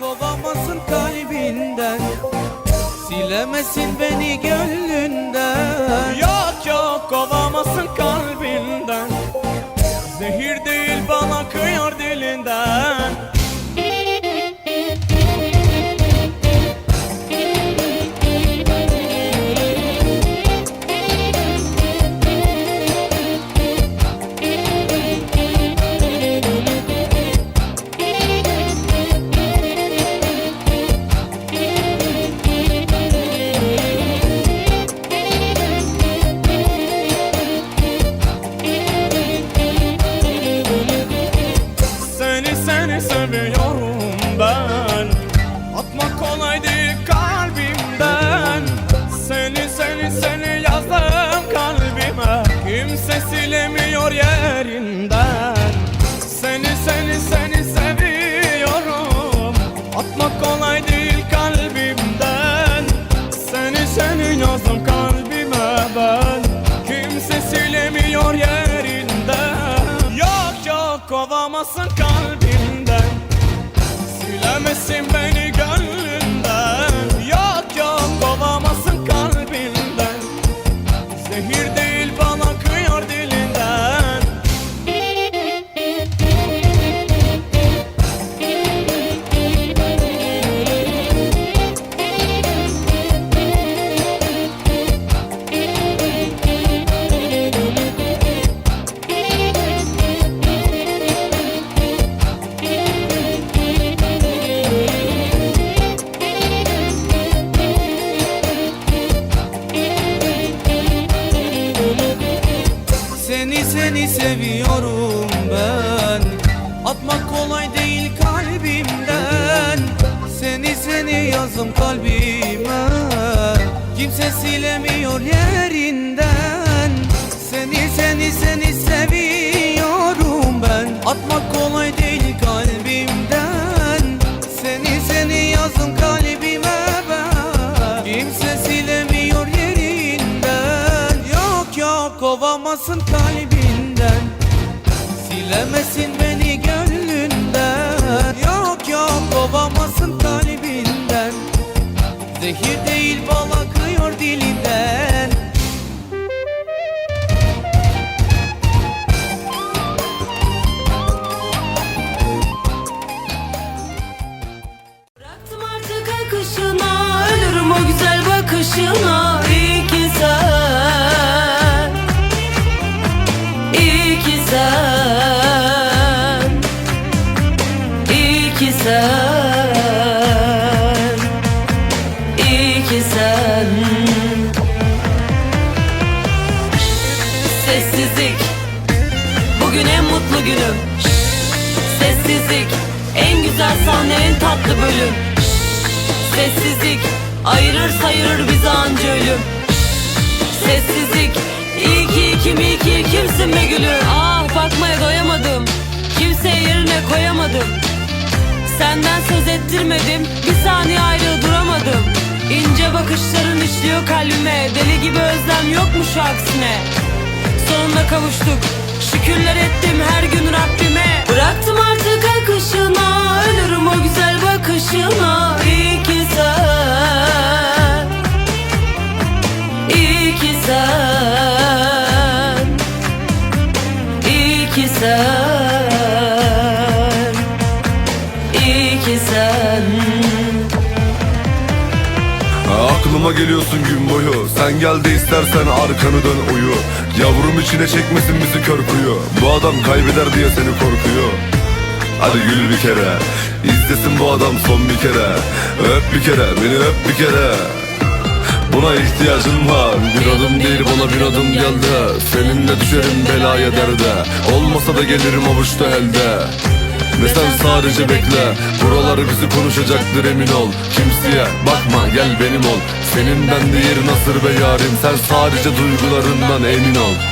kovamasın kalbinden. Silemesin beni gönlünden. Yok yok kovamasın kalbinden. Zehir değil bana akıyor dilinden Seni yazdım kalbime. Kimse silemiyor yerinden Zehir değil bal sahne en tatlı bölüm. Sessizlik Ayırır sayırır bizi anca ölüm. Sessizlik İyi ki kim iyi ki kimsin be gülüm? Ah bakmaya doyamadım Kimseye yerine koyamadım. Senden söz ettirmedim Bir saniye ayrı duramadım. İnce bakışların işliyor kalbime Deli gibi özlem yokmuş aksine. Sonunda kavuştuk Şükürler ettim her gün Rabbime. Bıraktım artık akışına Ölürüm o güzel bakışına. İyi ki sen İyi ki sen İyi ki sen Aklıma geliyorsun gün boyu. Sen gel de istersen arkanı dön uyu Yavrum içine çekmesin bizi kör Bu adam kaybeder diye seni korkuyor. Hadi gül bir kere. İzlesin bu adam son bir kere. Öp bir kere beni öp bir kere. Buna ihtiyacım var. Bir adım değil bana bir adım geldi. Seninle düşerim belaya derde. Olmasa da gelirim avuçta elde Ve sen sadece bekle. Buralar bizi konuşacaktır emin ol. Kimseye bakma gel benim ol. Senin bende yerin nasır be yarim. Sen sadece duygularından emin ol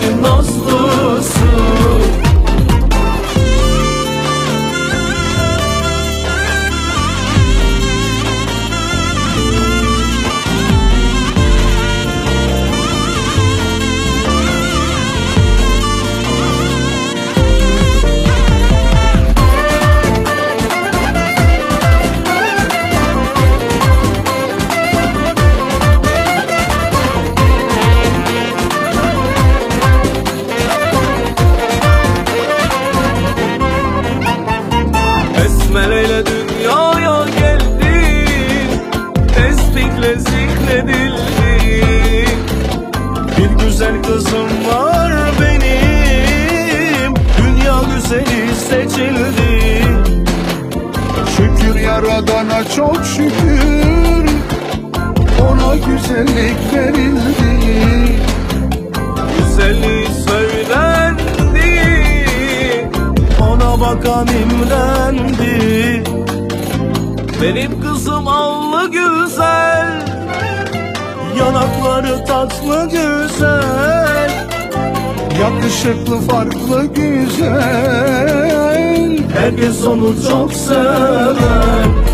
irmãos. Duygular tatlı güzel Yakışıklı farklı güzel. Herkes onu çok sever.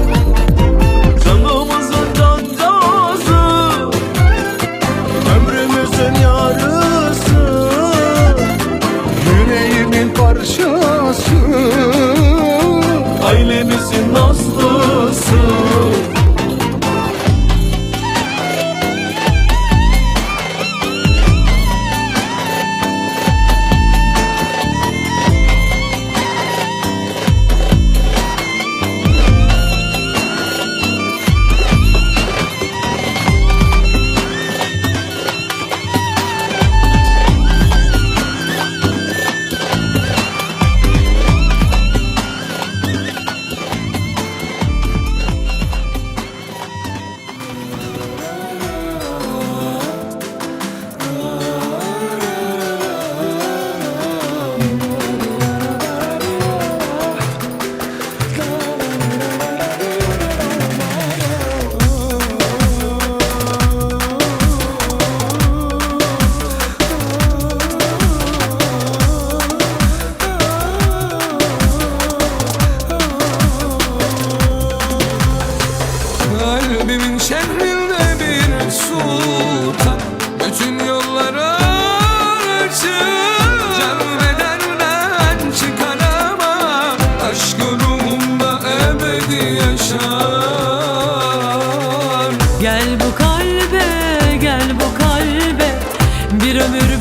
kalbi yaşar. Gel bu kalbe, gel bu kalbe. Bir ömür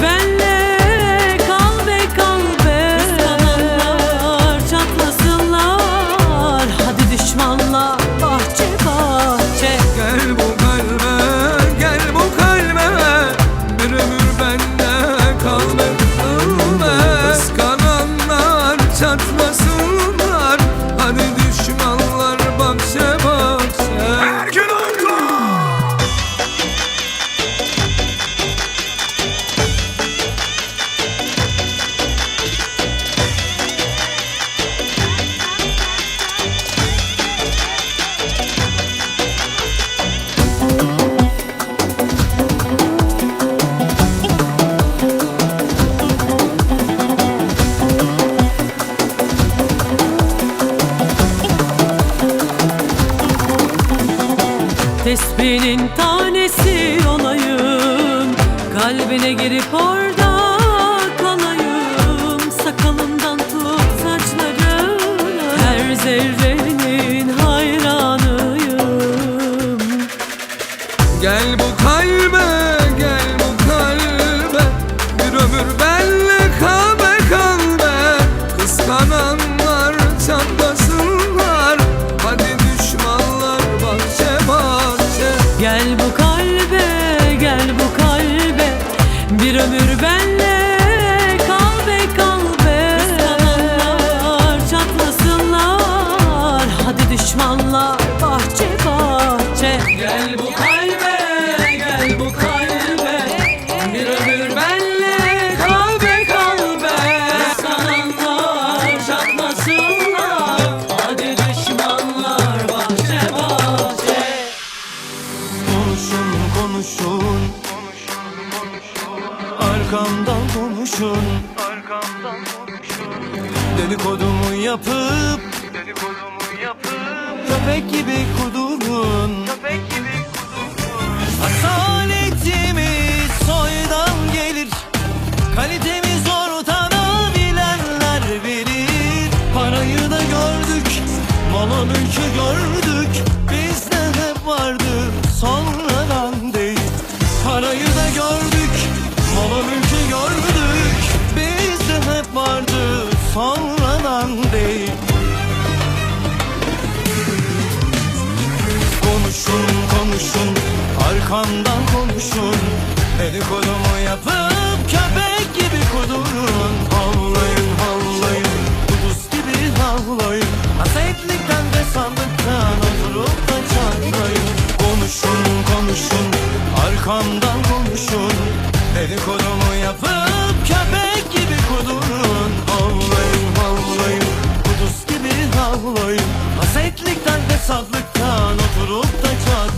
konuşun arkamdan konuşun. Dedikodumu yapıp köpek gibi kudurun. Havlayın havlayın kuduz gibi havlayın. Hasetlikten ve sandıktan oturup da çatlayın Konuşun konuşun arkamdan konuşun. Dedikodumu yapıp köpek gibi kudurun. Havlayın havlayın kuduz gibi havlayın. Hasetlikten ve sandıktan oturup da çatlayın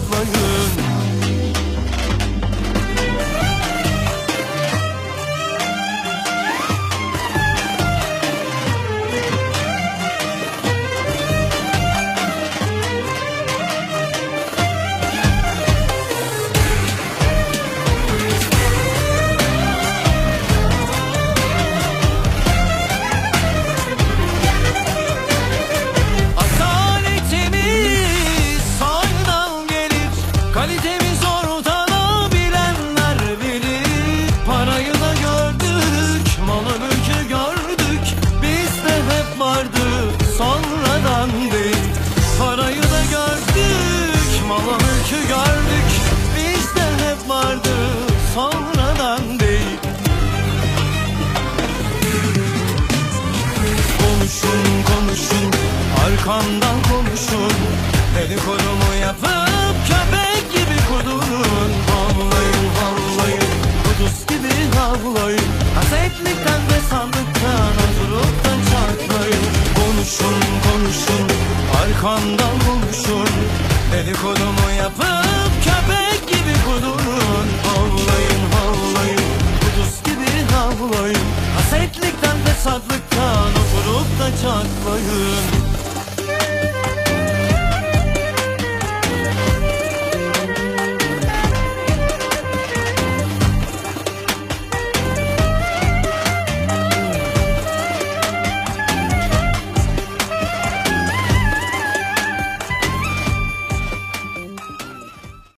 arkamdan konuşun Dedikodumu yapıp köpek gibi kudurun Havlayın havlayın kuduz gibi havlayın Hasetlikten ve sandıktan oturup da çatlayın Konuşun konuşun arkamdan konuşun Dedikodumu yapıp köpek gibi kudurun Havlayın havlayın kuduz gibi havlayın Hasetlikten ve sadlıktan oturup da çatlayın